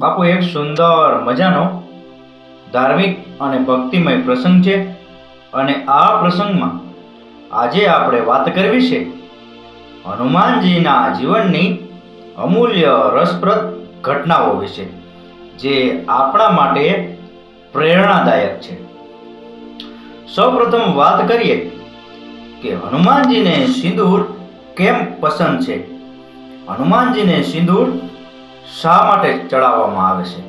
બાપુ, એક સુંદર મજાનો ધાર્મિક અને ભક્તિમય પ્રસંગ છે અને આ પ્રસંગમાં આજે આપણે વાત કરવી છે હનુમાનજીના જીવનની અમૂલ્ય રસપ્રદ ઘટનાઓ વિશે, જે આપણા માટે પ્રેરણાદાયક છે. સૌપ્રથમ વાત કરીએ કે હનુમાનજીને સિંદૂર કેમ પસંદ છે? હનુમાનજીને સિંદૂર શા માટે ચડાવવામાં આવે છે?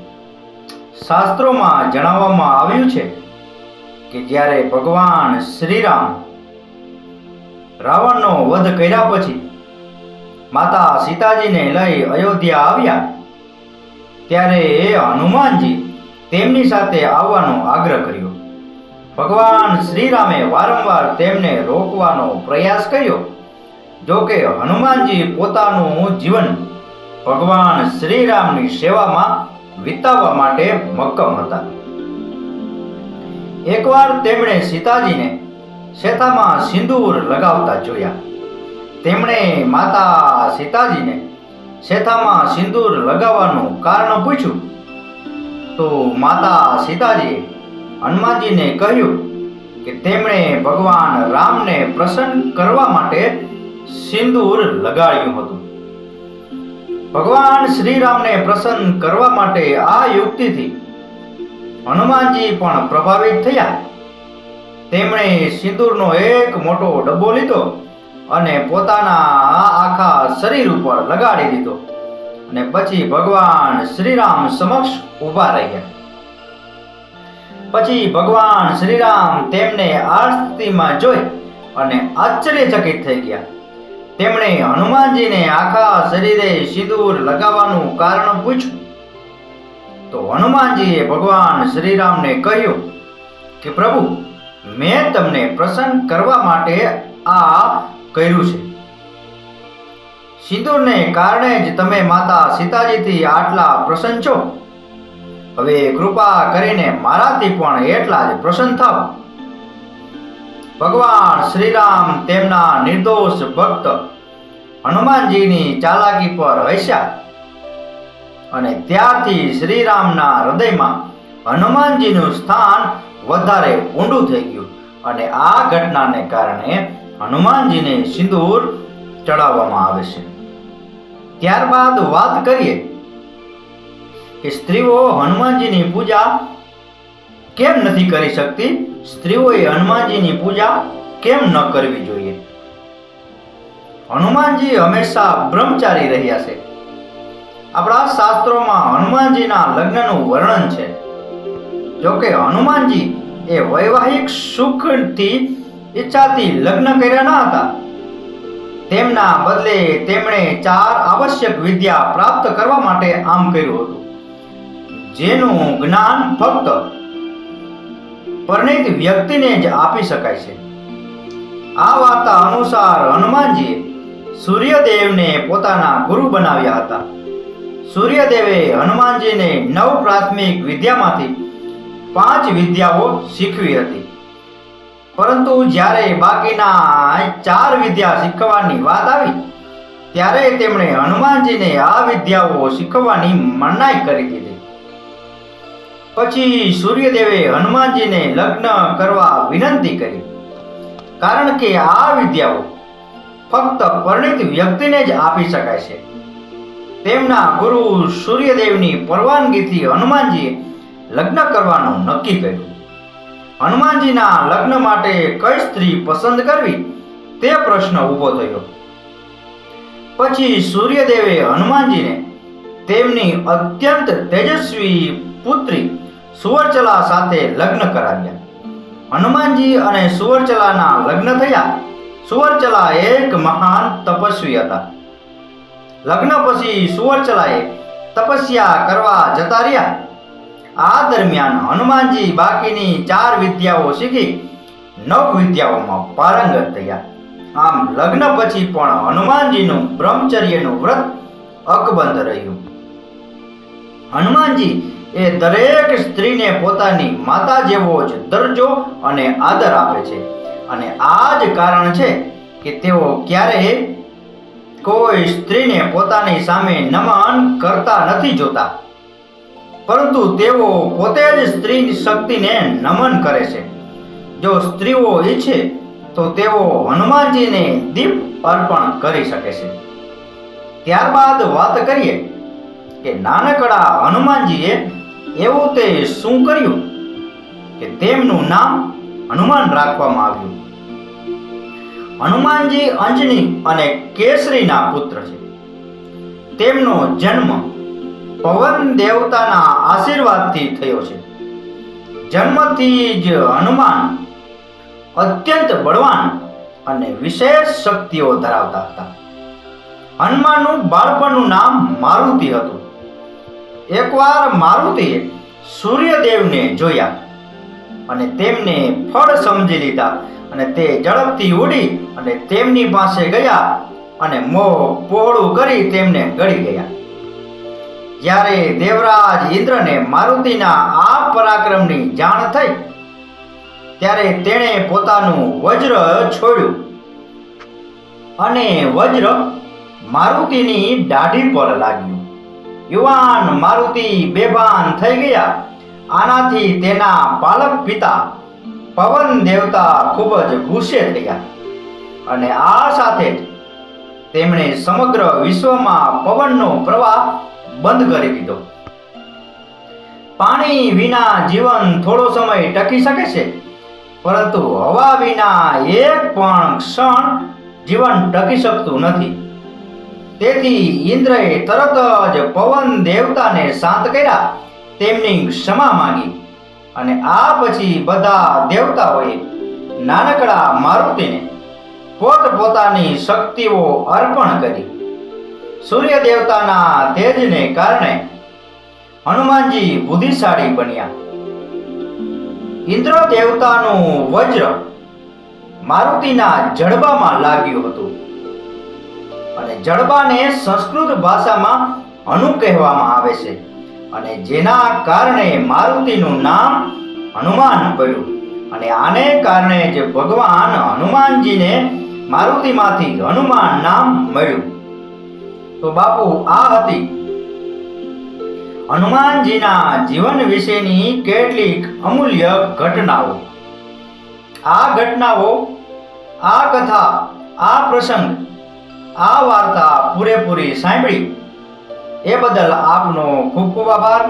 શાસ્ત્રોમાં જણાવવામાં આવ્યું છે કે જ્યારે ભગવાન શ્રીરામ રાવણનો વધ કર્યા પછી માતા સીતાજીને લઈ અયોધ્યા આવ્યા, ત્યારે એ હનુમાનજી તેમની સાથે આવવાનો આગ્રહ કર્યો. ભગવાન શ્રીરામે વારંવાર તેમને રોકવાનો પ્રયાસ કર્યો જો કે હનુમાનજી પોતાનું જીવન ભગવાન શ્રીરામની સેવામાં વિતાવવા માટે મક્કમ હતા. એકવાર તેમણે સીતાજીને શેતામાં સિંદૂર લગાવતા જોયા. તેમણે માતા સીતાજીને શેથામાં સિંદૂર લગાવવાનું કારણ પૂછ્યું. તો માતા સીતાજીએ હનુમાનજીને કહ્યું કે તેમણે ભગવાન રામને પ્રસન્ન કરવા માટે સિંદૂર લગાડ્યું હતું. ભગવાન શ્રીરામને પ્રસન્ન કરવા માટે આ યુક્તિથી હનુમાનજી પણ પ્રભાવિત થયા. તેમણે સિંદૂરનો એક મોટો ડબ્બો લીધો અને પોતાના આખા શરીર ઉપર લગાડી દીધો અને પછી ભગવાન શ્રીરામ સમક્ષ ઊભા રહ્યા. પછી ભગવાન શ્રીરામ તેમને આ સ્થિતિમાં જોઈ અને આશ્ચર્યચકિત થઈ ગયા. તેમણે હનુમાનજીને આખા શરીરે સિંદૂર લગાવવાનું કારણ પૂછ્યું. તો હનુમાનજીએ ભગવાન શ્રીરામને કહ્યું કે, પ્રભુ, મેં તમને પ્રસન્ન કરવા માટે આ કર્યું છે. સિંદૂરને કારણે જ તમે માતા સીતાજીથી આટલા પ્રસન્ન છો. હવે કૃપા કરીને મારાથી પણ એટલા જ પ્રસન્ન થાવ ભગવાન શ્રીરામ તેમના નિર્દોષ ભક્ત હનુમાનજીની ચાલાકી પર હસ્યા. અને ત્યારથી શ્રીરામના હૃદયમાં હનુમાનજીનું સ્થાન વધારે ઊંડું થઈ ગયું અને આ ઘટનાને કારણે હનુમાનજીને સિંદૂર ચડાવવામાં આવે છે. ત્યારબાદ વાત કરીએ કે સ્ત્રીઓ હનુમાનજીની પૂજા કેમ નથી કરી શકતી? સ્ત્રીઓએ હનુમાનજીની પૂજા કેમ ન કરવી જોઈએ? હનુમાનજી હંમેશા બ્રહ્મચારી રહ્યા છે. આપણા શાસ્ત્રોમાં હનુમાનજીના લગ્નનું વર્ણન છે. જોકે હનુમાનજી એ વૈવાહિક સુખથી ઈચ્છાથી લગ્ન કર્યા ન હતા. તેમના બદલે તેમણે ચાર આવશ્યક વિદ્યા પ્રાપ્ત કરવા માટે આમ કર્યું હતું. જેનું જ્ઞાન ફક્ત પરણિત વ્યક્તિને જ આપી શકાય છે. આ વાર્તા અનુસાર હનુમાનજીએ સૂર્યદેવને પોતાના ગુરુ બનાવ્યા હતા. સૂર્યદેવે હનુમાનજીને નવ પ્રાથમિક વિદ્યામાંથી પાંચ વિદ્યાઓ શીખવી હતી. પરંતુ જ્યારે બાકીના ચાર વિદ્યા શીખવાની વાત આવી, ત્યારે તેમણે હનુમાનજીને આ વિદ્યાઓ શીખવાની મનાઈ કરી દીધી. પછી સૂર્યદેવે હનુમાનજીને લગ્ન કરવા વિનંતી કરી. કારણ કે આ વિદ્યાઓ ફક્ત પરણિત વ્યક્તિને જ આપી શકાય છે. તેમના ગુરુ સૂર્યદેવની પરવાનગીથી હનુમાનજીએ લગ્ન કરવાનું નક્કી કર્યું. હનુમાનજીના લગ્ન માટે કઈ સ્ત્રી પસંદ કરવી તે પ્રશ્ન ઊભો થયો. પછી સૂર્યદેવે હનુમાનજીને તેમની અત્યંત તેજસ્વી પુત્રી સુવર્ચલા સાથે લગ્ન કરાવ્યા. હનુમાનજી અને સુવર્ચલાના લગ્ન થયા. સુવર્ચલા એક મહાન તપસ્વી હતા. લગ્ન પછી સુવર્ચલાએ તપસ્યા કરવા જતા રહ્યા. આ દરમિયાન હનુમાનજી બાકીની ચાર વિદ્યાઓ શીખી, નવ વિદ્યાઓમાં પારંગત થયા. આમ લગ્ન પછી પણ હનુમાનજીનું બ્રહ્મચર્યનું વ્રત અકબંધ રહ્યું. હનુમાનજી એ દરેક સ્ત્રીને પોતાની માતા જેવો જ દરજ્જો અને આદર આપે છે. અને આ જ કારણ છે કે તેઓ ક્યારેય કોઈ સ્ત્રીને પોતાની સામે નમન કરતા નથી જોતા. પરંતુ તેઓ પોતે જ સ્ત્રીની શક્તિને નમન કરે છે. જો સ્ત્રીઓ ઈચ્છે, તો તેઓ હનુમાનજીને દીપ અર્પણ કરી શકે છે. ત્યારબાદ વાત કરીએ કે નાનકડા હનુમાનજીએ એવું તે શું કર્યું કે તેમનું નામ હનુમાન રાખવામાં આવ્યું? હનુમાનજી અંજની અને કેસરીના પુત્ર છે. તેમનો જન્મ પવન દેવતાના આશીર્વાદથી થયો છે. જન્મથી જ હનુમાન અત્યંત બળવાન અને વિશેષ શક્તિઓ ધરાવતા હતા. હનુમાનનું બાળપણનું નામ મારુતિ હતું. એકવાર મારુતિએ સૂર્યદેવને જોયા અને તેમને ફળ સમજી લીધા અને તે ઝડપથી ઉડી અને તેમની પાસે ગયા અને મોં પહોળું કરી તેમને ગળી ગયા. જ્યારે દેવરાજ ઇન્દ્રને મારુતિના આ પરાક્રમની જાણ થઈ. ત્યારે તેણે પોતાનું વજ્ર છોડ્યું અને વજ્ર મારુતિની દાઢી પર લાગ્યું. યુવાન મારુતિ બેભાન થઈ ગયા. આનાથી તેના બાલક પિતા પવન દેવતા ખૂબ જ ગુસ્સે થયા અને આ સાથે જ તેમણે સમગ્ર વિશ્વમાં પવનનો પ્રવાહ બંધ કરી દીધો. પાણી વિના જીવન થોડો સમય ટકી શકે છે, પરંતુ હવા વિના એક પણ ક્ષણ જીવન ટકી શકતું નથી. તેથી ઇન્દ્રએ તરત જ પવન દેવતાને શાંત કર્યા. તેમની ક્ષમા માંગી અને આ પછી બધા દેવતાઓએ નાનકડા મારુતિને પોતપોતાની શક્તિઓ અર્પણ કરી. સૂર્ય દેવતાના તેજને કારણે હનુમાનજી બુદ્ધિશાળી બન્યા. ઇન્દ્ર દેવતાનું વજ્ર મારુતિના જડબામાં લાગ્યું હતું. અને જડબાને સંસ્કૃત ભાષામાં અનુ કહેવામાં આવે છે. અને જેના કારણે મારુતિનું નામ હનુમાન પડ્યું. અને આને કારણે જ ભગવાન હનુમાનજીને મારુતિમાંથી હનુમાન નામ મળ્યું. તો બાપુ, આ હતી હનુમાનજીના જીવન વિશેની કેટલીક અમૂલ્ય ઘટનાઓ. આ ઘટનાઓ, આ કથા, આ પ્રસંગ આ વાર્તા પૂરેપૂરી સાંભળી. એ બદલ આપનો ખૂબ ખૂબ આભાર.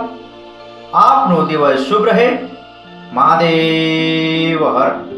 આપનો દિવસ શુભ રહે. મહાદેવ હર.